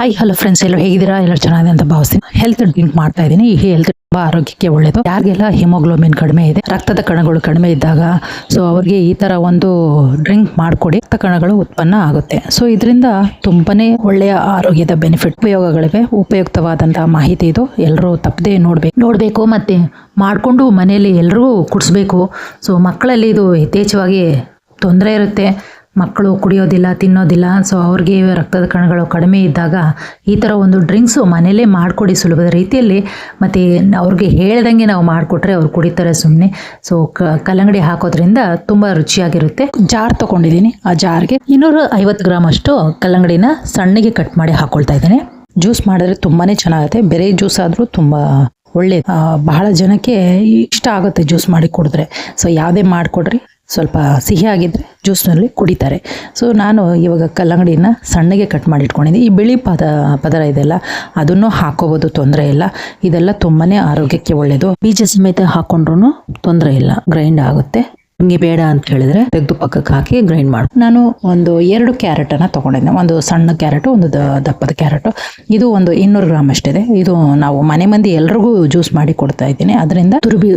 Hi hello friends ಎಲ್ಲರೂ ಹೇಗಿದ್ದೀರಾ? ಎಲ್ಲರೂ ಚೆನ್ನಾಗಿದೆ ಅಂತ ಭಾವಿಸ್ತೀನಿ. ಹೆಲ್ತ್ ಡ್ರಿಂಕ್ ಮಾಡ್ತಾ ಇದ್ದೀನಿ. ಈ ಹೆಲ್ತ್ ತುಂಬ ಆರೋಗ್ಯಕ್ಕೆ ಒಳ್ಳೆಯದು ಯಾರಿಗೆಲ್ಲ ಹಿಮೋಗ್ಲೋಬಿನ್ ಕಡಿಮೆ ಇದೆ, ರಕ್ತದ ಕಣಗಳು ಕಡಿಮೆ ಇದ್ದಾಗ ಸೊ ಅವ್ರಿಗೆ ಈ ಥರ ಒಂದು ಡ್ರಿಂಕ್ ಮಾಡಿಕೊಡಿ. ರಕ್ತ ಕಣಗಳು ಉತ್ಪನ್ನ ಆಗುತ್ತೆ. ಸೊ ಇದರಿಂದ ತುಂಬಾನೇ ಒಳ್ಳೆಯ ಆರೋಗ್ಯದ ಬೆನಿಫಿಟ್ ಉಪಯೋಗಗಳಿವೆ. ಉಪಯುಕ್ತವಾದಂತಹ ಮಾಹಿತಿ ಇದು. ಎಲ್ಲರೂ ತಪ್ಪದೇ ನೋಡ್ಬೇಕು. ನೋಡಬೇಕು ಮತ್ತೆ ಮಾಡಿಕೊಂಡು ಮನೆಯಲ್ಲಿ ಎಲ್ಲರೂ ಕುಡಿಸ್ಬೇಕು. ಸೊ ಮಕ್ಕಳಲ್ಲಿ ಇದು ಯಥೇಚ್ಛವಾಗಿ ತೊಂದರೆ ಇರುತ್ತೆ. ಮಕ್ಕಳು ಕುಡಿಯೋದಿಲ್ಲ ತಿನ್ನೋದಿಲ್ಲ ಸೊ ಅವ್ರಿಗೆ ರಕ್ತದ ಕಣಗಳು ಕಡಿಮೆ ಇದ್ದಾಗ ಈ ಥರ ಒಂದು ಡ್ರಿಂಕ್ಸು ಮನೆಯಲ್ಲೇ ಮಾಡಿಕೊಡಿ ಸುಲಭದ ರೀತಿಯಲ್ಲಿ. ಮತ್ತು ಅವ್ರಿಗೆ ಹೇಳ್ದಂಗೆ ನಾವು ಮಾಡಿಕೊಟ್ರೆ ಅವ್ರು ಕುಡಿತಾರೆ ಸುಮ್ಮನೆ ಸೊ ಕಲ್ಲಂಗಡಿ ಹಾಕೋದ್ರಿಂದ ತುಂಬ ರುಚಿಯಾಗಿರುತ್ತೆ. ಜಾರ್ ತೊಗೊಂಡಿದ್ದೀನಿ ಆ ಜಾರ್ಗೆ. ಇನ್ನೂರ ಐವತ್ತು ಗ್ರಾಮ್ ಅಷ್ಟು ಕಲ್ಲಂಗಡಿನ ಸಣ್ಣಗೆ ಕಟ್ ಮಾಡಿ ಹಾಕೊಳ್ತಾ ಇದ್ದೇನೆ. ಜ್ಯೂಸ್ ಮಾಡಿದ್ರೆ ತುಂಬಾನೇ ಚೆನ್ನಾಗುತ್ತೆ. ಬೇರೆ ಜ್ಯೂಸ್ ಆದರೂ ತುಂಬ ಒಳ್ಳೆ ಬಹಳ ಜನಕ್ಕೆ ಇಷ್ಟ ಆಗುತ್ತೆ ಜ್ಯೂಸ್ ಮಾಡಿ ಕುಡಿದ್ರೆ. ಸೊ ಯಾವುದೇ ಮಾಡಿಕೊಡ್ರಿ. ಸ್ವಲ್ಪ ಸಿಹಿ ಆಗಿದ್ರೆ ಜ್ಯೂಸ್ನಲ್ಲಿ ಕುಡಿತಾರೆ. ಸೊ ನಾನು ಇವಾಗ ಕಲ್ಲಂಗಡಿನ ಸಣ್ಣಗೆ ಕಟ್ ಮಾಡಿ ಈ ಬಿಳಿ ಪದ, ಪದರ ಇದೆಲ್ಲ, ಅದನ್ನು ಹಾಕೋಬೋದು, ತೊಂದರೆ ಇಲ್ಲ. ಇದೆಲ್ಲ ತುಂಬಾ ಆರೋಗ್ಯಕ್ಕೆ ಒಳ್ಳೆಯದು ಬೀಜ ಸಮೇತ ಹಾಕೊಂಡ್ರೂ ತೊಂದರೆ ಇಲ್ಲ. ಗ್ರೈಂಡ್ ಆಗುತ್ತೆ. ನಿಮಗೆ ಬೇಡ ಅಂತ ಹೇಳಿದ್ರೆ ತೆಗೆದು ಪಕ್ಕಕ್ಕೆ ಹಾಕಿ ಗ್ರೈಂಡ್ ಮಾಡಿ. ನಾನು ಒಂದು ಎರಡು ಕ್ಯಾರೆಟನ್ನು ತೊಗೊಂಡಿದ್ದೆ. ಒಂದು ಸಣ್ಣ ಕ್ಯಾರೆಟು, ಒಂದು ದಪ್ಪದ ಕ್ಯಾರೆಟು. ಇದು ಒಂದು ಇನ್ನೂರು ಗ್ರಾಮ್ ಅಷ್ಟಿದೆ ಇದು. ನಾವು ಮನೆ ಮಂದಿ ಎಲ್ರಿಗೂ ಜ್ಯೂಸ್ ಮಾಡಿ ಕೊಡ್ತಾ ಇದ್ದೀನಿ. ಅದರಿಂದ ತುರುಬಿ,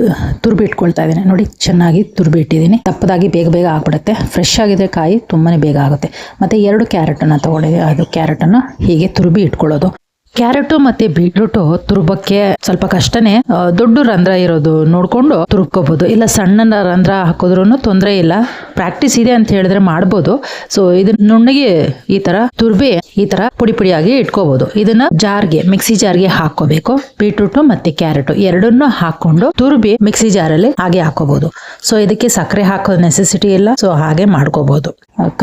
ತುರ್ಬಿ ಇಟ್ಕೊಳ್ತಾ ಇದ್ದೀನಿ. ನೋಡಿ, ಚೆನ್ನಾಗಿ ತುರ್ಬಿ ಇಟ್ಟಿದ್ದೀನಿ. ತಪ್ಪದಾಗಿ ಬೇಗ ಬೇಗ ಆಗ್ಬಿಡುತ್ತೆ. ಫ್ರೆಶ್ ಆಗಿದ್ರೆ ಕಾಯಿ ತುಂಬಾನೇ ಬೇಗ ಆಗುತ್ತೆ. ಮತ್ತೆ ಎರಡು ಕ್ಯಾರೆಟನ್ನು ತೊಗೊಂಡಿದ್ದೆ. ಅದು ಕ್ಯಾರೆಟನ್ನು ಹೀಗೆ ತುರುಬಿ ಇಟ್ಕೊಳ್ಳೋದು. ಕ್ಯಾರೆಟು ಮತ್ತೆ ಬೀಟ್ರೂಟು ತುರುಬಕ್ಕೆ ಸ್ವಲ್ಪ ಕಷ್ಟನೇ ದೊಡ್ಡ ರಂಧ್ರ ಇರೋದು ನೋಡ್ಕೊಂಡು ತುರುಬ್ಕೋಬಹುದು ಇಲ್ಲ ಸಣ್ಣ ರಂಧ್ರ ಹಾಕಿದ್ರು ತೊಂದರೆ ಇಲ್ಲ. ಪ್ರಾಕ್ಟೀಸ್ ಇದೆ ಅಂತ ಹೇಳಿದ್ರೆ ಮಾಡ್ಬೋದು. ಸೊ ಇದನ್ನ ನುಣ್ಣಗೆ ಈ ತರ ತುರ್ಬಿ, ಈ ತರ ಪುಡಿ ಪುಡಿಯಾಗಿ ಇಟ್ಕೋಬಹುದು ಇದನ್ನ ಜಾರ್ಗೆ, ಮಿಕ್ಸಿ ಜಾರ್ಗೆ ಹಾಕೋಬೇಕು ಬೀಟ್ರೂಟ್ ಮತ್ತೆ ಕ್ಯಾರೆಟ್ ಎರಡನ್ನೂ ಹಾಕೊಂಡು ತುರ್ಬಿ, ಮಿಕ್ಸಿ ಜಾರಲ್ಲಿ ಹಾಗೆ ಹಾಕೋಬಹುದು ಸೊ ಇದಕ್ಕೆ ಸಕ್ಕರೆ ಹಾಕೋ ನೆಸೆಸಿಟಿ ಇಲ್ಲ. ಸೊ ಹಾಗೆ ಮಾಡ್ಕೋಬಹುದು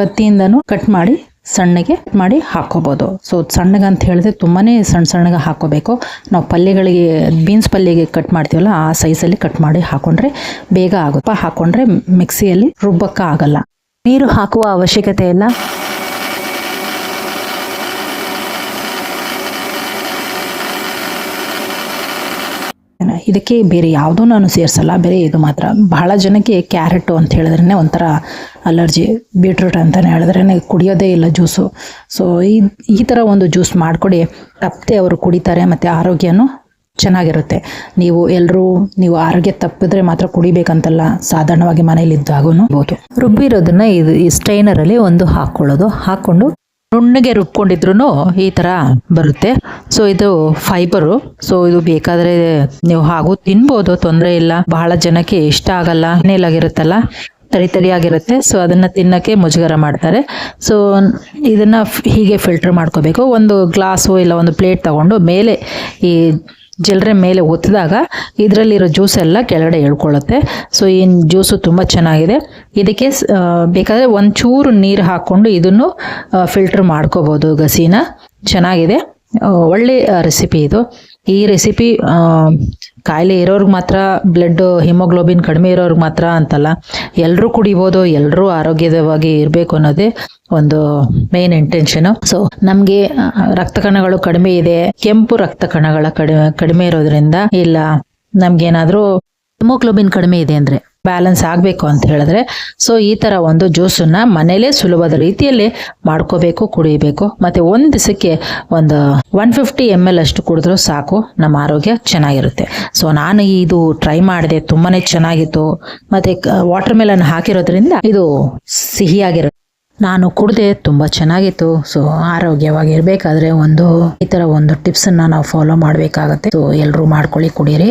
ಕತ್ತಿಯಿಂದನೂ ಕಟ್ ಮಾಡಿ ಸಣ್ಣಗೆ ಮಾಡಿ ಹಾಕೋಬೋದು. ಸೊ ಸಣ್ಣಗೆ ಅಂತ ಹೇಳಿದ್ರೆ ತುಂಬಾನೇ ಸಣ್ಣ ಸಣ್ಣಗೆ ಹಾಕೋಬೇಕು. ನಾವು ಪಲ್ಯಗಳಿಗೆ ಬೀನ್ಸ್ ಪಲ್ಯಗೆ ಕಟ್ ಮಾಡ್ತೀವಲ್ಲ, ಆ ಸೈಜಲ್ಲಿ ಕಟ್ ಮಾಡಿ ಹಾಕೊಂಡ್ರೆ ಬೇಗ ಆಗುತ್ತೆ. ಹಾಕೊಂಡ್ರೆ ಮಿಕ್ಸಿಯಲ್ಲಿ ರುಬ್ಬಕ್ಕ ಆಗಲ್ಲ. ನೀರು ಹಾಕುವ ಅವಶ್ಯಕತೆ ಇಲ್ಲ ಇದಕ್ಕೆ ಬೇರೆ ಯಾವುದೂ ನಾನು ಸೇರಿಸಲ್ಲ. ಬೇರೆ ಇದು ಮಾತ್ರ. ಬಹಳ ಜನಕ್ಕೆ ಕ್ಯಾರೆಟು ಅಂತ ಹೇಳಿದ್ರೇ ಒಂಥರ ಅಲರ್ಜಿ. ಬೀಟ್ರೂಟ್ ಅಂತಲೇ ಹೇಳಿದ್ರೇ ಕುಡಿಯೋದೇ ಇಲ್ಲ ಜ್ಯೂಸು. ಸೊ ಈ ಈ ಥರ ಒಂದು ಜ್ಯೂಸ್ ಮಾಡಿಕೊಡಿ. ತಪ್ಪದೆ ಅವರು ಕುಡಿತಾರೆ ಮತ್ತು ಆರೋಗ್ಯನೂ ಚೆನ್ನಾಗಿರುತ್ತೆ. ನೀವು ಎಲ್ಲರೂ, ನೀವು ಆರೋಗ್ಯ ತಪ್ಪಿದ್ರೆ ಮಾತ್ರ ಕುಡಿಬೇಕಂತಲ್ಲ. ಸಾಧಾರಣವಾಗಿ ಮನೇಲಿ ಇದ್ದಾಗೂ ರುಬ್ಬಿರೋದನ್ನ ಇದು, ಈ ಸ್ಟೈನರಲ್ಲಿ ಒಂದು ಹಾಕ್ಕೊಳ್ಳೋದು. ಹಾಕ್ಕೊಂಡು ನುಣ್ಣಗೆ ರುಬ್ಕೊಂಡಿದ್ರು ಈ ಥರ ಬರುತ್ತೆ. ಸೊ ಇದು ಫೈಬರು ಸೊ ಇದು ಬೇಕಾದರೆ ನೀವು ಹಾಗೂ ತಿನ್ಬೋದು, ತೊಂದರೆ ಇಲ್ಲ. ಬಹಳ ಜನಕ್ಕೆ ಇಷ್ಟ ಆಗಲ್ಲ. ನೇಲಾಗಿರುತ್ತಲ್ಲ ತರಿ ತರಿಯಾಗಿರುತ್ತೆ. ಸೊ ಅದನ್ನ ತಿನ್ನಕ್ಕೆ ಮುಜುಗರ ಮಾಡ್ತಾರೆ. ಸೊ ಇದನ್ನ ಹೀಗೆ ಫಿಲ್ಟರ್ ಮಾಡ್ಕೋಬೇಕು. ಒಂದು ಗ್ಲಾಸು ಇಲ್ಲ ಒಂದು ಪ್ಲೇಟ್ ತಗೊಂಡು ಮೇಲೆ ಈ ಜಲ್ರೆ ಮೇಲೆ ಒತ್ತಿದಾಗ ಇದರಲ್ಲಿರೋ ಜ್ಯೂಸ್ ಎಲ್ಲ ಕೆಳಗಡೆ ಎಳ್ಕೊಳ್ಳುತ್ತೆ ಸೊ ಈ ಜ್ಯೂಸು ತುಂಬ ಚೆನ್ನಾಗಿದೆ. ಇದಕ್ಕೆ ಬೇಕಾದರೆ ಒಂಚೂರು ನೀರು ಹಾಕ್ಕೊಂಡು ಇದನ್ನು ಫಿಲ್ಟ್ರ್ ಮಾಡ್ಕೋಬೋದು ಗಸಿನ. ಚೆನ್ನಾಗಿದೆ. ಒಳ್ಳೆ ರೆಸಿಪಿ ಇದು. ಈ ರೆಸಿಪಿ ಕಾಯಿಲೆ ಇರೋರ್ಗೆ ಮಾತ್ರ ಬ್ಲಡ್ ಹಿಮೋಗ್ಲೋಬಿನ್ ಕಡಿಮೆ ಇರೋರ್ಗೆ ಮಾತ್ರ ಅಂತಲ್ಲ. ಎಲ್ಲರೂ ಕುಡಿಬೋದು ಎಲ್ಲರೂ ಆರೋಗ್ಯವಾಗಿ ಇರಬೇಕು ಅನ್ನೋದೇ ಒಂದು ಮೇನ್ ಇಂಟೆನ್ಷನು ಸೊ ನಮಗೆ ರಕ್ತ ಕಣಗಳು ಕಡಿಮೆ ಇದೆ, ಕೆಂಪು ರಕ್ತ ಕಣಗಳ ಕಡಿಮೆ ಕಡಿಮೆ ಇರೋದ್ರಿಂದ ಇಲ್ಲ ನಮ್ಗೇನಾದ್ರೂ ಹಿಮೋಗ್ಲೋಬಿನ್ ಕಡಿಮೆ ಇದೆ ಅಂದ್ರೆ. ಬ್ಯಾಲೆನ್ಸ್ ಆಗಬೇಕು ಅಂತ ಹೇಳಿದ್ರೆ ಸೊ ಈ ತರ ಒಂದು ಜ್ಯೂಸನ್ನ ಮನೇಲೇ ಸುಲಭದ ರೀತಿಯಲ್ಲಿ ಮಾಡ್ಕೋಬೇಕು, ಕುಡಿಬೇಕು. ಮತ್ತೆ ಒಂದು ದಿವಸಕ್ಕೆ ಒಂದು ಒನ್ ಫಿಫ್ಟಿ ಎಂ ಎಲ್ ಅಷ್ಟು ಕುಡಿದ್ರು ಸಾಕು, ನಮ್ಮ ಆರೋಗ್ಯ ಚೆನ್ನಾಗಿರುತ್ತೆ. ಸೊ ನಾನು ಇದು ಟ್ರೈ ಮಾಡಿದೆ, ತುಂಬಾನೇ ಚೆನ್ನಾಗಿತ್ತು. ಮತ್ತೆ ವಾಟರ್ ಮೆಲನ್ ಹಾಕಿರೋದ್ರಿಂದ ಇದು ಸಿಹಿಯಾಗಿರುತ್ತೆ. ನಾನು ಕುಡ್ದೆ ತುಂಬ ಚೆನ್ನಾಗಿತ್ತು. ಸೊ ಆರೋಗ್ಯವಾಗಿ ಇರಬೇಕಾದ್ರೆ ಒಂದು ಈ ಥರ ಒಂದು ಟಿಪ್ಸನ್ನು ನಾವು ಫಾಲೋ ಮಾಡಬೇಕಾಗತ್ತೆ. ಸೊ ಎಲ್ಲರೂ ಮಾಡ್ಕೊಳ್ಳಿ, ಕುಡೀರಿ.